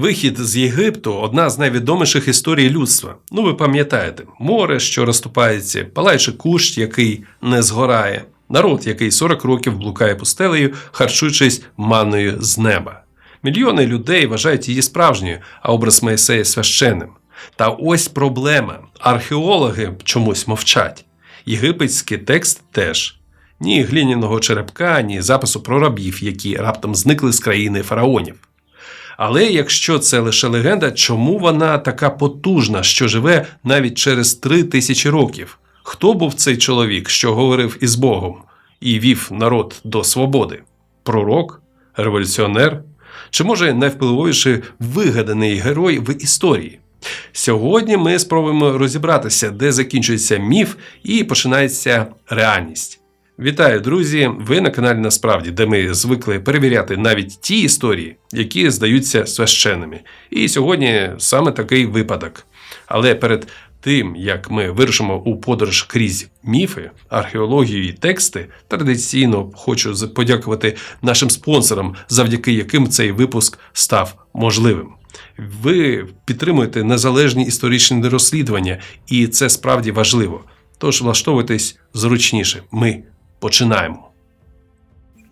Вихід з Єгипту одна з найвідоміших історій людства. Ну, ви пам'ятаєте, море, що розступається, палаючий кущ, який не згорає, народ, який 40 років блукає пустелею, харчуючись манною з неба. Мільйони людей вважають її справжньою, а образ Моїсея священним. Та ось проблема: археологи чомусь мовчать. Єгипетський текст теж. Ні глиняного черепка, ні запису про рабів, які раптом зникли з країни фараонів. Але якщо це лише легенда, чому вона така потужна, що живе навіть через три тисячі років? Хто був цей чоловік, що говорив із Богом і вів народ до свободи? Пророк? Революціонер? Чи може найвпливовіший вигаданий герой в історії? Сьогодні ми спробуємо розібратися, де закінчується міф і починається реальність. Вітаю, друзі! Ви на каналі Насправді, де ми звикли перевіряти навіть ті історії, які здаються священними. І сьогодні саме такий випадок. Але перед тим як ми вирушимо у подорож крізь міфи, археологію і тексти, традиційно хочу подякувати нашим спонсорам, завдяки яким цей випуск став можливим. Ви підтримуєте незалежні історичні розслідування, і це справді важливо. Тож влаштовуйтесь зручніше. Ми починаємо.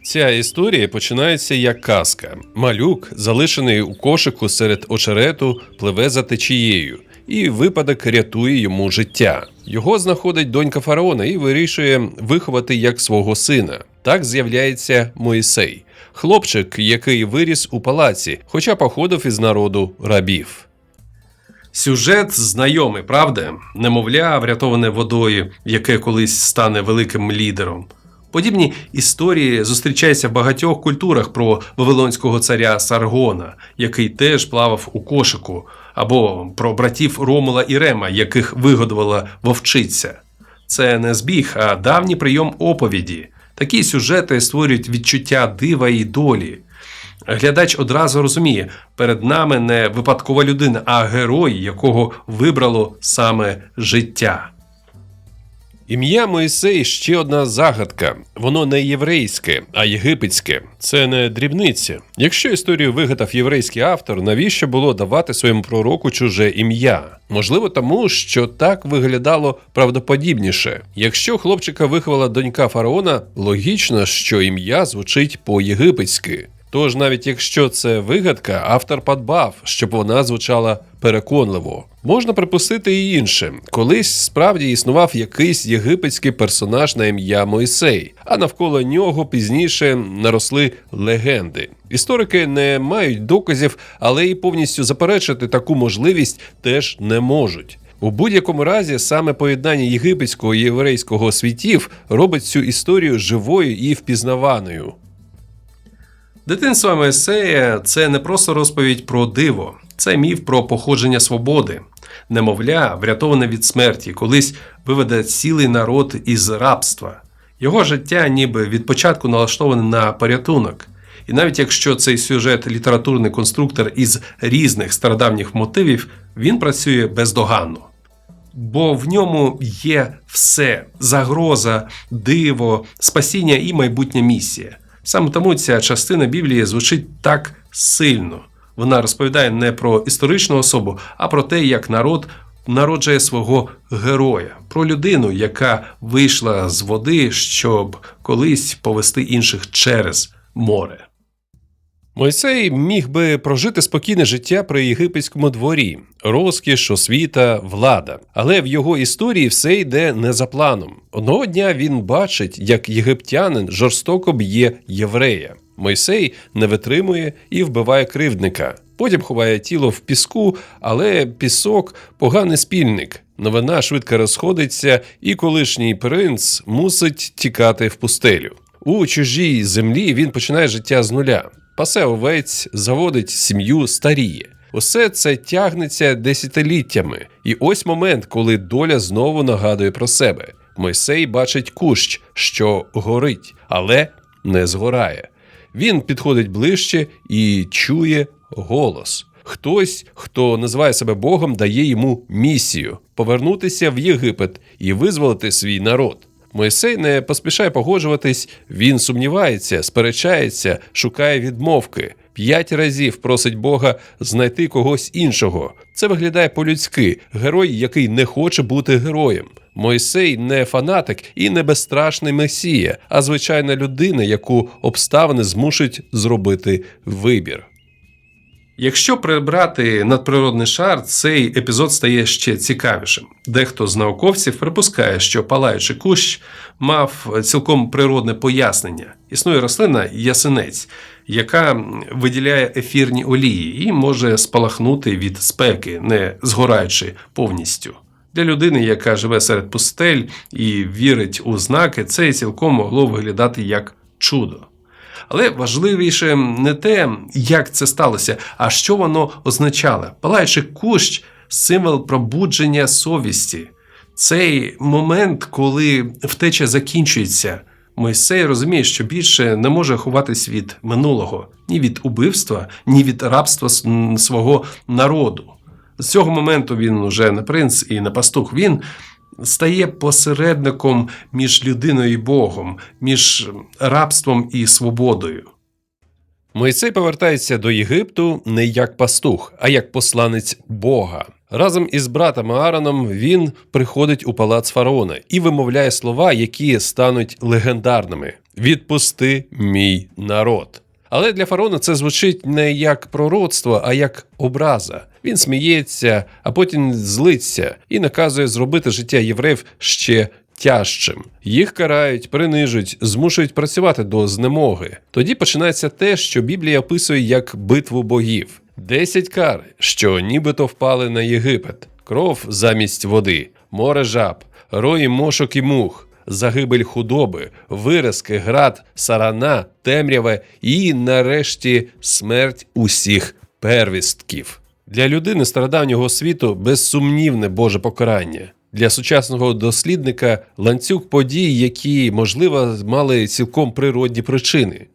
Ця історія починається як казка. Малюк, залишений у кошику серед очерету, пливе за течією, і випадок рятує йому життя. Його знаходить донька фараона і вирішує виховати як свого сина. Так з'являється Моїсей, хлопчик, який виріс у палаці, хоча походив із народу рабів. Сюжет знайомий, правда? Немовля, врятоване водою, яке колись стане великим лідером. Подібні історії зустрічаються в багатьох культурах про вавилонського царя Саргона, який теж плавав у кошику, або про братів Ромула і Рема, яких вигодувала вовчиця. Це не збіг, а давній прийом оповіді. Такі сюжети створюють відчуття дива і долі. Глядач одразу розуміє, перед нами не випадкова людина, а герой, якого вибрало саме життя. Ім'я Моїсей ще одна загадка. Воно не єврейське, а єгипетське. Це не дрібниця. Якщо історію вигадав єврейський автор, навіщо було давати своєму пророку чуже ім'я? Можливо, тому що так виглядало правдоподібніше. Якщо хлопчика виховала донька фараона, логічно, що ім'я звучить по-єгипетськи. Тож, навіть якщо це вигадка, автор подбав, щоб вона звучала переконливо. Можна припустити і інше. Колись справді існував якийсь єгипетський персонаж на ім'я Мойсей, а навколо нього пізніше наросли легенди. Історики не мають доказів, але і повністю заперечити таку можливість теж не можуть. У будь-якому разі саме поєднання єгипетського і єврейського світів робить цю історію живою і впізнаваною. Дитинство Моїсея – це не просто розповідь про диво, це міф про походження свободи. Немовля, врятоване від смерті, колись виведе цілий народ із рабства. Його життя ніби від початку налаштоване на порятунок. І навіть якщо цей сюжет літературний конструктор із різних стародавніх мотивів, він працює бездоганно. Бо в ньому є все: загроза, диво, спасіння і майбутня місія. Саме тому ця частина Біблії звучить так сильно. Вона розповідає не про історичну особу, а про те, як народ народжує свого героя, про людину, яка вийшла з води, щоб колись повести інших через море. Мойсей міг би прожити спокійне життя при єгипетському дворі, розкіш, освіта, влада. Але в його історії все йде не за планом. Одного дня він бачить, як єгиптянин жорстоко б'є єврея. Мойсей не витримує і вбиває кривдника. Потім ховає тіло в піску, але пісок поганий спільник. Новина швидко розходиться, і колишній принц мусить тікати в пустелю. У чужій землі він починає життя з нуля. Пасе овець, заводить сім'ю, старіє. Усе це тягнеться десятиліттями. І ось момент, коли доля знову нагадує про себе. Мойсей бачить кущ, що горить, але не згорає. Він підходить ближче і чує голос. Хтось, хто називає себе Богом, дає йому місію повернутися в Єгипет і визволити свій народ. Мойсей не поспішає погоджуватись, він сумнівається, сперечається, шукає відмовки. П'ять разів просить Бога знайти когось іншого. Це виглядає по-людськи, герой, який не хоче бути героєм. Мойсей не фанатик і не безстрашний месія, а звичайна людина, яку обставини змушують зробити вибір. Якщо прибрати надприродний шар, цей епізод стає ще цікавішим. Дехто з науковців припускає, що палаючий кущ мав цілком природне пояснення. Існує рослина ясенець, яка виділяє ефірні олії і може спалахнути від спеки, не згораючи повністю. Для людини, яка живе серед пустель і вірить у знаки, це цілком могло виглядати як чудо. Але важливіше не те, як це сталося, а що воно означало. Палаючий кущ символ пробудження совісті. Цей момент, коли втеча закінчується. Мойсей розуміє, що більше не може ховатись від минулого, ні від убивства, ні від рабства свого народу. З цього моменту він уже не принц і не пастух. Він стає посередником між людиною і Богом, між рабством і свободою. Мойсей повертається до Єгипту не як пастух, а як посланець Бога. Разом із братом Аароном він приходить у палац фараона і вимовляє слова, які стануть легендарними: Відпусти мій народ. Але для фараона це звучить не як пророцтво, а як образа. Він сміється, а потім злиться і наказує зробити життя євреїв ще тяжчим. Їх карають, принижують, змушують працювати до знемоги. Тоді починається те, що Біблія описує як битву богів. Десять кар, що нібито впали на Єгипет, кров замість води, море жаб, рої мошок і мух, загибель худоби, виразки, град, сарана, темряве і, нарешті, смерть усіх первістків. Для людини стародавнього світу безсумнівне Боже покарання. Для сучасного дослідника ланцюг подій, які, можливо, мали цілком природні причини.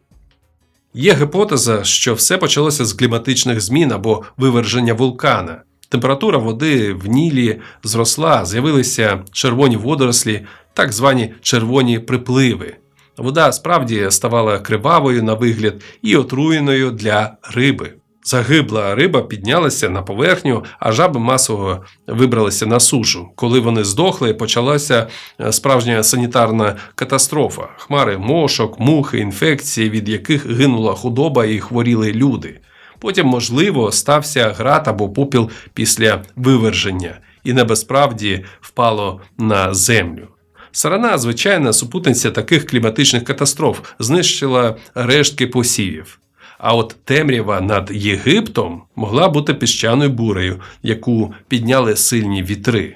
Є гіпотеза, що все почалося з кліматичних змін або виверження вулкана. Температура води в Нілі зросла, з'явилися червоні водорослі, так звані червоні припливи. Вода справді ставала кривавою на вигляд і отруєною для риби. Загибла риба піднялася на поверхню, а жаби масово вибралися на сушу. Коли вони здохли, почалася е, справжня санітарна катастрофа: хмари мошок, мухи, інфекції, від яких гинула худоба і хворіли люди. Потім, можливо, стався град або попіл після виверження, і небесправді впало на землю. Сарана, звичайна супутниця таких кліматичних катастроф, знищила рештки посівів. А от темрява над Єгиптом могла бути піщаною бурею, яку підняли сильні вітри.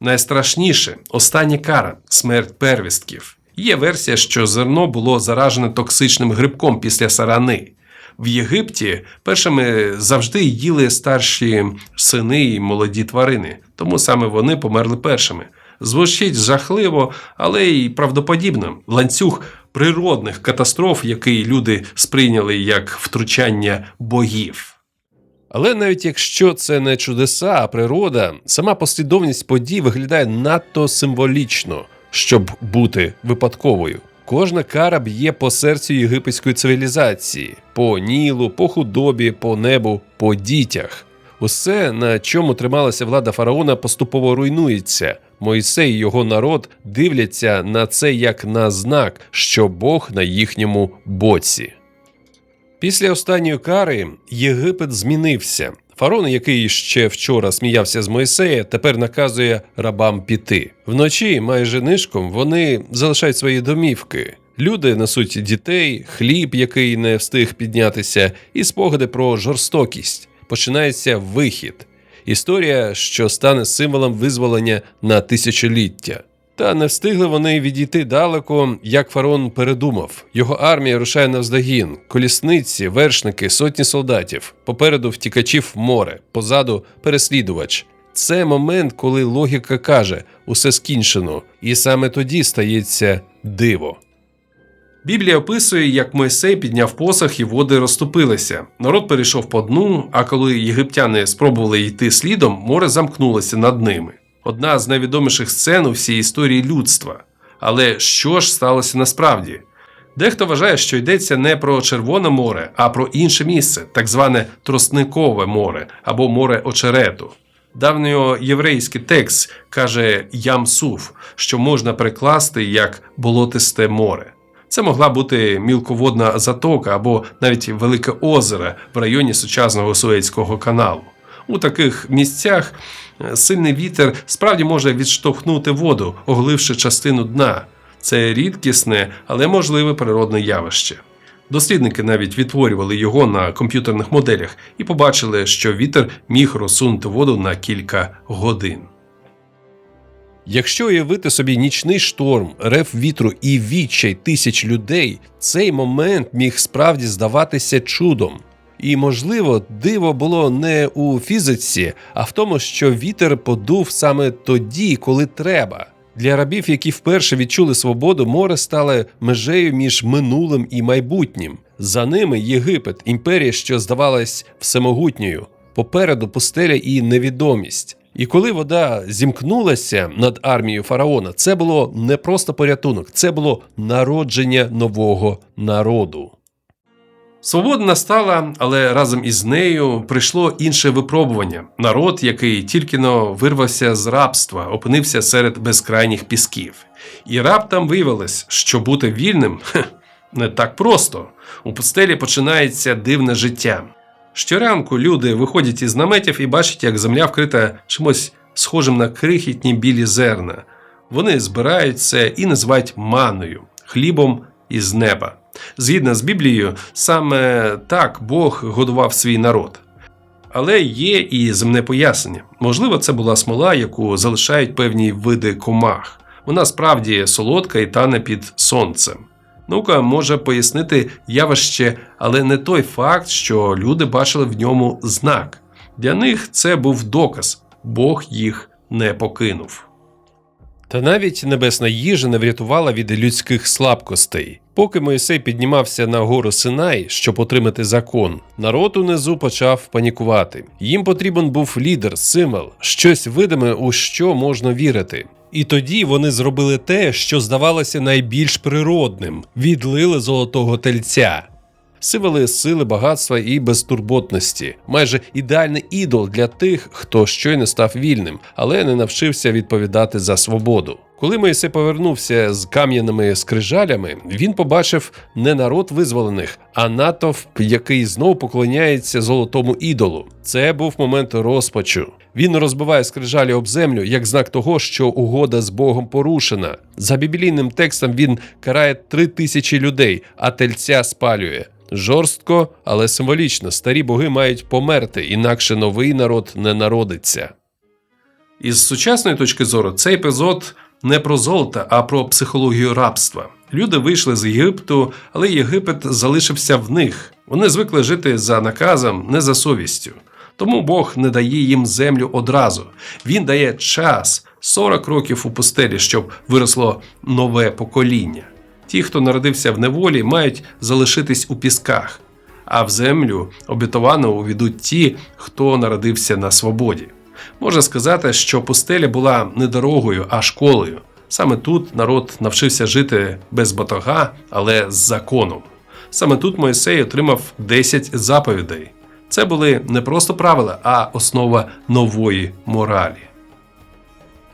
Найстрашніше остання кара смерть первістків. Є версія, що зерно було заражене токсичним грибком після сарани. В Єгипті першими завжди їли старші сини і молоді тварини, тому саме вони померли першими. Звучить жахливо, але й правдоподібно. Ланцюг природних катастроф, який люди сприйняли як втручання богів. Але навіть якщо це не чудеса, а природа, сама послідовність подій виглядає надто символічно, щоб бути випадковою. Кожна кара б'є по серцю єгипетської цивілізації, по нілу, по худобі, по небу, по дітях. Усе, на чому трималася влада фараона, поступово руйнується. Мойсей і його народ дивляться на це як на знак, що Бог на їхньому боці. Після останньої кари Єгипет змінився. Фарон, який ще вчора сміявся з Мойсея, тепер наказує рабам піти. Вночі, майже нишком, вони залишають свої домівки. Люди несуть дітей, хліб, який не встиг піднятися, і спогади про жорстокість. Починається вихід. Історія, що стане символом визволення на тисячоліття. Та не встигли вони відійти далеко, як фараон передумав. Його армія рушає навздогін, колісниці, вершники, сотні солдатів. Попереду втікачів море, позаду переслідувач. Це момент, коли логіка каже, усе скінчено, і саме тоді стається диво. Біблія описує, як Мойсей підняв посох і води розступилися. Народ перейшов по дну, а коли єгиптяни спробували йти слідом, море замкнулося над ними. Одна з найвідоміших сцен у всій історії людства. Але що ж сталося насправді? Дехто вважає, що йдеться не про Червоне море, а про інше місце, так зване Тростникове море або море очерету. Давньоєврейський текст каже Ямсуф, що можна перекласти як болотисте море. Це могла бути мілководна затока або навіть велике озеро в районі сучасного Суецького каналу. У таких місцях е, сильний вітер справді може відштовхнути воду, оголивши частину дна. Це рідкісне, але можливе природне явище. Дослідники навіть відтворювали його на комп'ютерних моделях і побачили, що вітер міг розсунути воду на кілька годин. Якщо уявити собі нічний шторм, рев вітру і відчай тисяч людей, цей момент міг справді здаватися чудом. І, можливо, диво було не у фізиці, а в тому, що вітер подув саме тоді, коли треба. Для рабів, які вперше відчули свободу, море стало межею між минулим і майбутнім. За ними Єгипет, імперія, що здавалась всемогутньою. Попереду пустеля і невідомість. І коли вода зімкнулася над армією фараона, це було не просто порятунок, це було народження нового народу. Свобода настала, але разом із нею прийшло інше випробування. Народ, який тільки но вирвався з рабства, опинився серед безкрайніх пісків. І раптом виявилось, що бути вільним не так просто. У пустелі починається дивне життя. Щоранку люди виходять із наметів і бачать, як земля вкрита чимось схожим на крихітні білі зерна. Вони збирають це і називають маною хлібом із неба. Згідно з Біблією, саме так Бог годував свій народ. Але є і земне пояснення. Можливо, це була смола, яку залишають певні види комах. Вона справді солодка і тане під сонцем. Наука може пояснити явище, але не той факт, що люди бачили в ньому знак. Для них це був доказ Бог їх не покинув. Та навіть небесна їжа не врятувала від людських слабкостей. Поки Моїсей піднімався на гору Синай, щоб отримати закон, народ унизу почав панікувати. Їм потрібен був лідер, символ, щось видиме, у що можна вірити. І тоді вони зробили те, що здавалося найбільш природним: відлили золотого тельця. Символи сили, багатства і безтурботності, майже ідеальний ідол для тих, хто щойно став вільним, але не навчився відповідати за свободу. Коли Моїсей повернувся з кам'яними скрижалями, він побачив не народ визволених, а натовп, який знов поклоняється золотому ідолу. Це був момент розпачу. Він розбиває скрижалі об землю як знак того, що угода з Богом порушена. За біблійним текстом він карає три тисячі людей, а тельця спалює. Жорстко, але символічно старі боги мають померти, інакше новий народ не народиться. Із сучасної точки зору, цей епізод не про золото, а про психологію рабства. Люди вийшли з Єгипту, але Єгипет залишився в них. Вони звикли жити за наказом, не за совістю. Тому Бог не дає їм землю одразу. Він дає час 40 років у пустелі, щоб виросло нове покоління. Ті, хто народився в неволі, мають залишитись у пісках, а в землю обітовану увійдуть ті, хто народився на свободі. Можна сказати, що пустеля була не дорогою, а школою. Саме тут народ навчився жити без батога, але з законом. Саме тут Мойсей отримав 10 заповідей. Це були не просто правила, а основа нової моралі.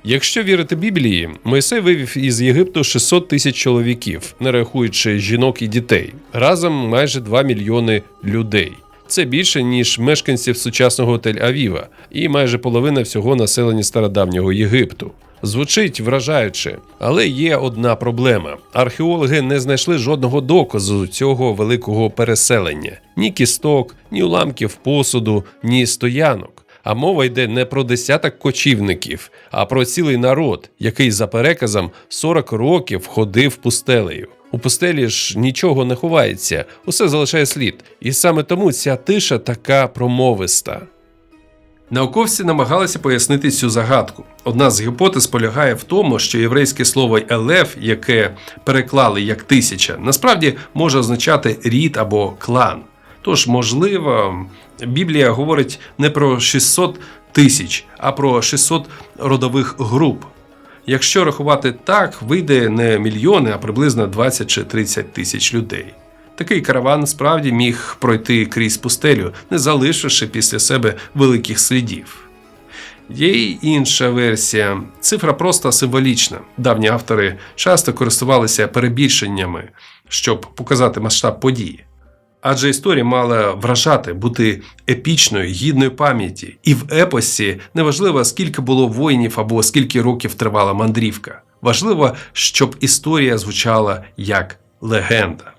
Якщо вірити Біблії, Мойсей вивів із Єгипту 600 тисяч чоловіків, не рахуючи жінок і дітей, разом майже 2 мільйони людей. Це більше ніж мешканців сучасного Тель-Авіва і майже половина всього населення стародавнього Єгипту. Звучить вражаюче, але є одна проблема: археологи не знайшли жодного доказу цього великого переселення: ні кісток, ні уламків посуду, ні стоянок. А мова йде не про десяток кочівників, а про цілий народ, який за переказом 40 років ходив пустелею. У пустелі ж нічого не ховається, усе залишає слід, і саме тому ця тиша така промовиста. Науковці намагалися пояснити цю загадку. Одна з гіпотез полягає в тому, що єврейське слово елеф, яке переклали як тисяча, насправді може означати рід або клан. Тож, можливо, Біблія говорить не про 600 тисяч, а про 600 родових груп. Якщо рахувати так, вийде не мільйони, а приблизно 20 чи 30 тисяч людей. Такий караван справді міг пройти крізь пустелю, не залишивши після себе великих слідів. Є й інша версія. Цифра просто символічна. Давні автори часто користувалися перебільшеннями, щоб показати масштаб події. Адже історія мала вражати, бути епічною, гідною пам'яті, і в епосі неважливо, скільки було воїнів або скільки років тривала мандрівка. Важливо, щоб історія звучала як легенда.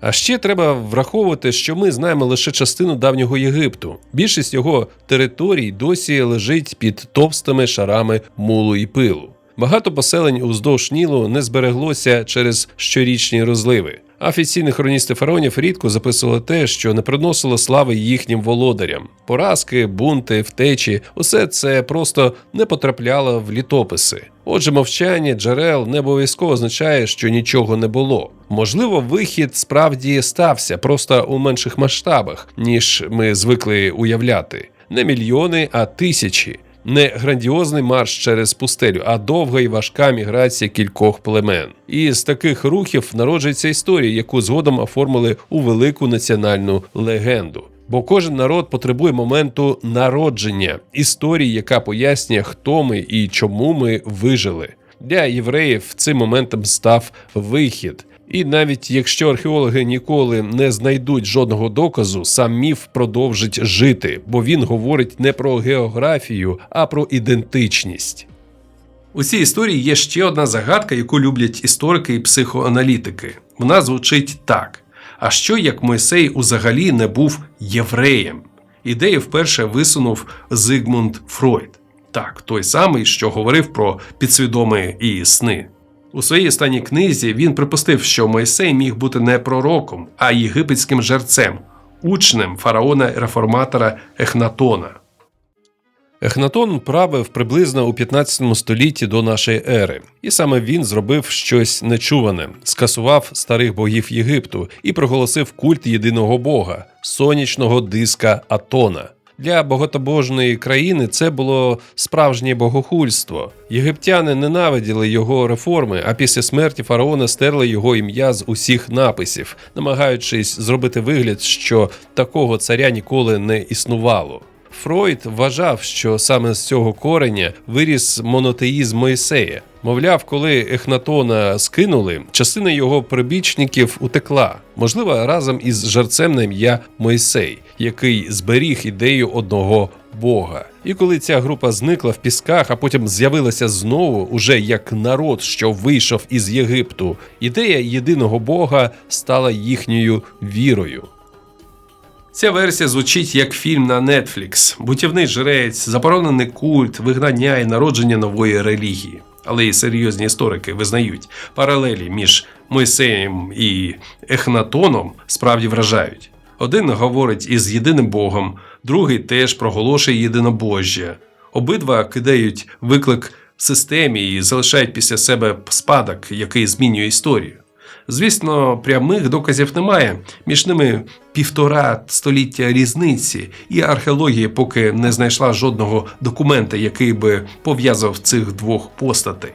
А ще треба враховувати, що ми знаємо лише частину давнього Єгипту. Більшість його територій досі лежить під товстими шарами мулу і пилу. Багато поселень уздовж Нілу не збереглося через щорічні розливи. А Офіційні хроністи фараонів рідко записували те, що не приносило слави їхнім володарям. Поразки, бунти, втечі усе це просто не потрапляло в літописи. Отже, мовчання джерел не обов'язково означає, що нічого не було. Можливо, вихід справді стався просто у менших масштабах, ніж ми звикли уявляти. Не мільйони, а тисячі. Не грандіозний марш через пустелю, а довга і важка міграція кількох племен. І з таких рухів народжується історія, яку згодом оформили у велику національну легенду. Бо кожен народ потребує моменту народження, історії, яка пояснює, хто ми і чому ми вижили. Для євреїв цим моментом став вихід. І навіть якщо археологи ніколи не знайдуть жодного доказу, сам міф продовжить жити, бо він говорить не про географію, а про ідентичність. У цій історії є ще одна загадка, яку люблять історики і психоаналітики. Вона звучить так: а що як Мойсей узагалі не був євреєм? Ідею вперше висунув Зигмунд Фройд. Так, той самий, що говорив про підсвідоме і сни. У своїй останній книзі він припустив, що Мойсей міг бути не пророком, а єгипетським жерцем, учнем фараона реформатора Ехнатона. Ехнатон правив приблизно у 15 столітті до нашої ери, і саме він зробив щось нечуване, скасував старих богів Єгипту і проголосив культ єдиного бога сонячного диска Атона. Для багатобожної країни це було справжнє богохульство. Єгиптяни ненавиділи його реформи, а після смерті фараона стерли його ім'я з усіх написів, намагаючись зробити вигляд, що такого царя ніколи не існувало. Фройд вважав, що саме з цього кореня виріс монотеїзм Мойсея. Мовляв, коли Ехнатона скинули, частина його прибічників утекла, можливо, разом із жерцем на ім'я Мойсей, який зберіг ідею одного Бога. І коли ця група зникла в пісках, а потім з'явилася знову, уже як народ, що вийшов із Єгипту, ідея єдиного Бога стала їхньою вірою. Ця версія звучить як фільм на Netflix. Бутівний жрець, заборонений культ, вигнання і народження нової релігії. Але і серйозні історики визнають, паралелі між Мойсеєм і Ехнатоном справді вражають. Один говорить із єдиним Богом, другий теж проголошує єдинобожжя. Обидва кидають виклик системі і залишають після себе спадок, який змінює історію. Звісно, прямих доказів немає. Між ними півтора століття різниці, і археологія поки не знайшла жодного документа, який би пов'язав цих двох постатей.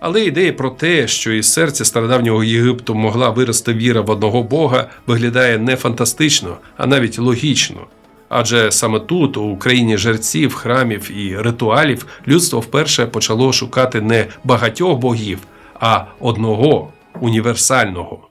Але ідея про те, що із серця стародавнього Єгипту могла вирости віра в одного Бога, виглядає не фантастично, а навіть логічно. Адже саме тут, у країні жерців, храмів і ритуалів, людство вперше почало шукати не багатьох богів, а одного універсального.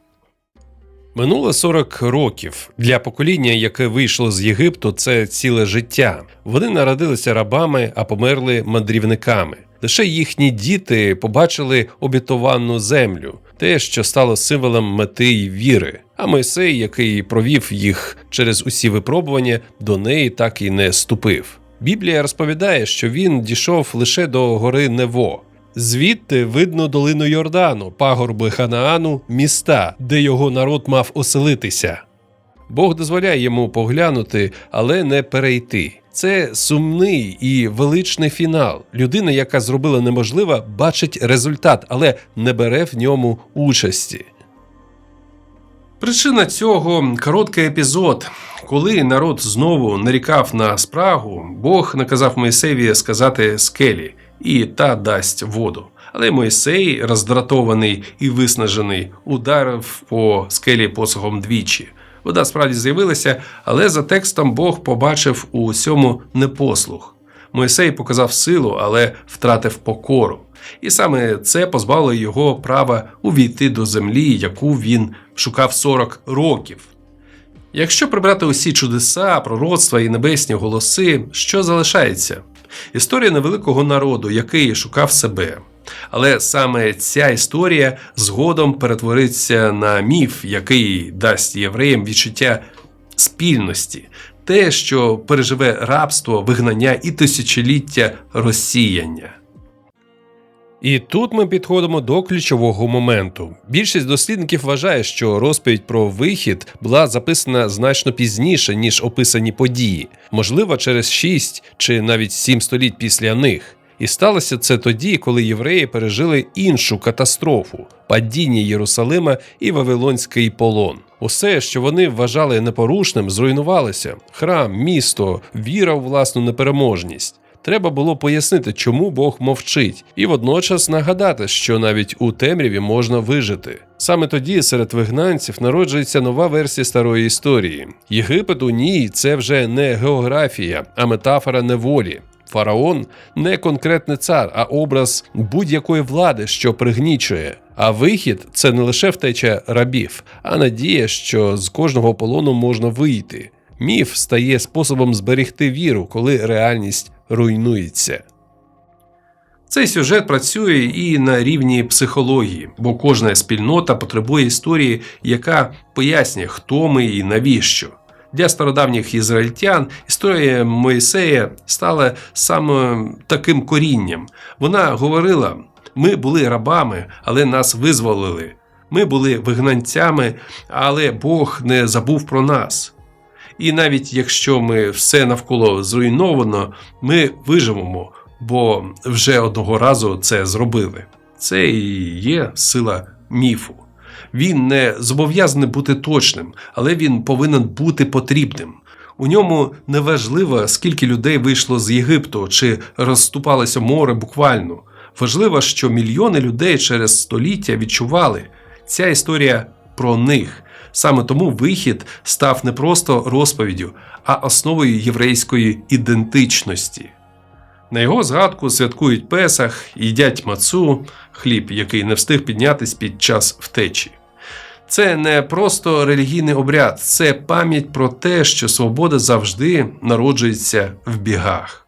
Минуло 40 років. Для покоління, яке вийшло з Єгипту, це ціле життя. Вони народилися рабами, а померли мандрівниками. Лише їхні діти побачили обітовану землю, те, що стало символом мети й віри. А Мойсей, який провів їх через усі випробування, до неї так і не ступив. Біблія розповідає, що він дійшов лише до гори Нево. Звідти видно долину Йордану, пагорби Ханаану, міста, де його народ мав оселитися. Бог дозволяє йому поглянути, але не перейти. Це сумний і величний фінал. Людина, яка зробила неможливе, бачить результат, але не бере в ньому участі. Причина цього короткий епізод. Коли народ знову нарікав на спрагу, Бог наказав Моїсеві сказати скелі, і та дасть воду. Але Мойсей, роздратований і виснажений, ударив по скелі посохом двічі. Вода справді з'явилася, але за текстом Бог побачив у усьому непослух. Мойсей показав силу, але втратив покору. І саме це позбавило його права увійти до землі, яку він шукав 40 років. Якщо прибрати усі чудеса, пророцтва і небесні голоси, що залишається? Історія невеликого народу, який шукав себе. Але саме ця історія згодом перетвориться на міф, який дасть євреям відчуття спільності, те, що переживе рабство, вигнання і тисячоліття розсіяння. І тут ми підходимо до ключового моменту. Більшість дослідників вважає, що розповідь про вихід була записана значно пізніше, ніж описані події, можливо, через 6 чи навіть 7 століть після них. І сталося це тоді, коли євреї пережили іншу катастрофу падіння Єрусалима і Вавилонський полон. Усе, що вони вважали непорушним, зруйнувалося: храм, місто, віра у власну непереможність. Треба було пояснити, чому Бог мовчить, і водночас нагадати, що навіть у темряві можна вижити. Саме тоді серед вигнанців народжується нова версія старої історії. Єгипет у ній це вже не географія, а метафора неволі. Фараон не конкретний цар, а образ будь-якої влади, що пригнічує. А вихід це не лише втеча рабів, а надія, що з кожного полону можна вийти. Міф стає способом зберегти віру, коли реальність руйнується. Цей сюжет працює і на рівні психології, бо кожна спільнота потребує історії, яка пояснює, хто ми і навіщо. Для стародавніх ізраїльтян історія Моїсея стала саме таким корінням. Вона говорила: ми були рабами, але нас визволили. Ми були вигнанцями, але Бог не забув про нас. І навіть якщо ми все навколо зруйновано, ми виживемо, бо вже одного разу це зробили. Це і є сила міфу. Він не зобов'язаний бути точним, але він повинен бути потрібним. У ньому не важливо, скільки людей вийшло з Єгипту чи розступалося море буквально. Важливо, що мільйони людей через століття відчували ця історія про них. Саме тому вихід став не просто розповіддю, а основою єврейської ідентичності. На його згадку святкують Песах, їдять мацу, хліб, який не встиг піднятись під час втечі. Це не просто релігійний обряд, це пам'ять про те, що свобода завжди народжується в бігах.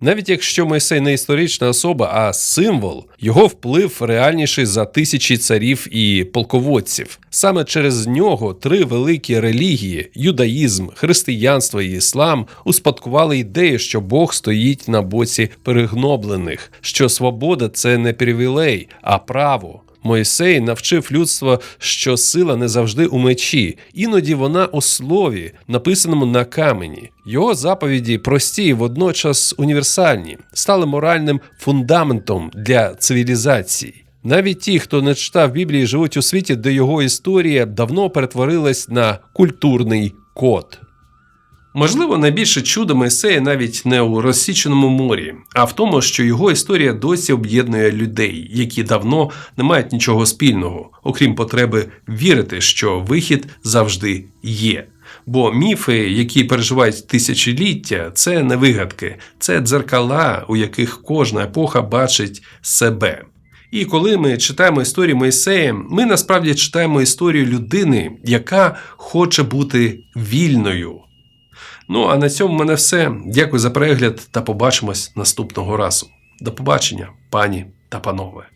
Навіть якщо Мойсей не історична особа, а символ, його вплив реальніший за тисячі царів і полководців. Саме через нього три великі релігії юдаїзм, християнство і іслам успадкували ідею, що Бог стоїть на боці перегноблених, що свобода це не привілей, а право. Мойсей навчив людство, що сила не завжди у мечі, іноді вона у слові, написаному на камені. Його заповіді прості і водночас універсальні, стали моральним фундаментом для цивілізації. Навіть ті, хто не читав Біблії, живуть у світі, де його історія давно перетворилась на культурний код. Можливо, найбільше чудо Мойсея навіть не у розсіченому морі, а в тому, що його історія досі об'єднує людей, які давно не мають нічого спільного, окрім потреби вірити, що вихід завжди є. Бо міфи, які переживають тисячоліття, це не вигадки, це дзеркала, у яких кожна епоха бачить себе. І коли ми читаємо історію Мойсея, ми насправді читаємо історію людини, яка хоче бути вільною. Ну а на цьому в мене все. Дякую за перегляд та побачимось наступного разу. До побачення, пані та панове.